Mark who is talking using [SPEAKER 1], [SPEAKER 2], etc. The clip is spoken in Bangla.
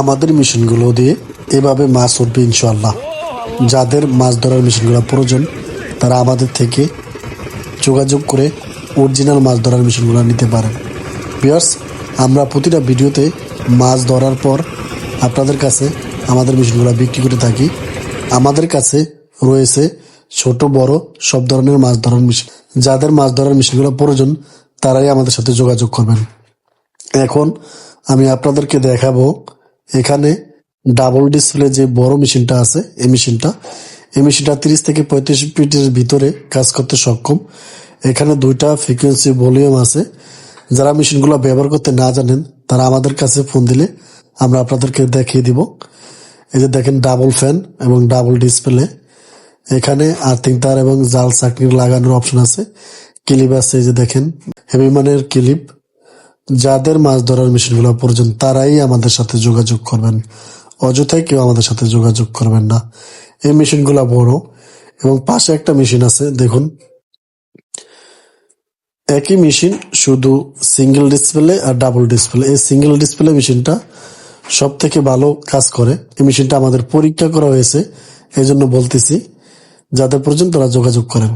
[SPEAKER 1] আমাদের মেশিনগুলো দিয়ে এভাবে মাছ উঠবে ইনশাল্লাহ যাদের মাছ ধরার মেশিনগুলো প্রয়োজন, তারা আমাদের থেকে যোগাযোগ করে অরিজিনাল মাছ ধরার মেশিনগুলো নিতে পারেন। বিয়ার্স আমরা প্রতিটা ভিডিওতে মাছ ধরার পর আপনাদের কাছে আমাদের মেশিনগুলো বিক্রি করে থাকি। আমাদের কাছে রয়েছে ছোট, বড় সব ধরনের মাছ ধরার মেশিন। যাদের মাছ ধরার মেশিনগুলো প্রয়োজন, তারাই আমাদের সাথে যোগাযোগ করবেন। এখন আমি আপনাদেরকে দেখাবো এখানে ডাবল ডিসপ্লে যে বড় মেশিনটা আছে, এই মেশিনটা এই মেশিনটা তিরিশ থেকে পঁয়ত্রিশ ফিটের ভিতরে কাজ করতে সক্ষম। এখানে দুইটা ফ্রিকোয়েন্সি ভলিউম আছে। যারা মেশিনগুলো ব্যবহার করতে না জানেন, তারা আমাদের কাছে ফোন দিলে আমরা আপনাদেরকে দেখিয়ে দিব। এই যে দেখেন ডাবল ফ্যান এবং ডাবল ডিসপ্লে এখানে আর্থিং তার এবং জাল চাকনি লাগানোর অপশন আছে। ক্লিপ আছে, এই যে দেখেন হেভি মানের ক্লিপ। যাদের মাছ ধরার মেশিনগুলো প্রয়োজন তারাই আমাদের সাথে যোগাযোগ করবেন। অযথায় কেউ আমাদের সাথে যোগাযোগ করবেন না। এই মেশিনগুলো বড় এবং পাশে একটা মেশিন আছে, দেখুন। একই মেশিন, শুধু সিঙ্গেল ডিসপ্লে আর ডাবল ডিসপ্লে। এই সিঙ্গেল ডিসপ্লে মেশিনটা সব থেকে ভালো কাজ করে। এই মেশিনটা আমাদের পরীক্ষা করা হয়েছে এই জন্য বলতেছি, যাদের পর্যন্ত তারা যোগাযোগ করেন।